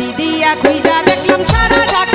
দিদি দিয়া খুইজা দেখলাম সারা ঢাকা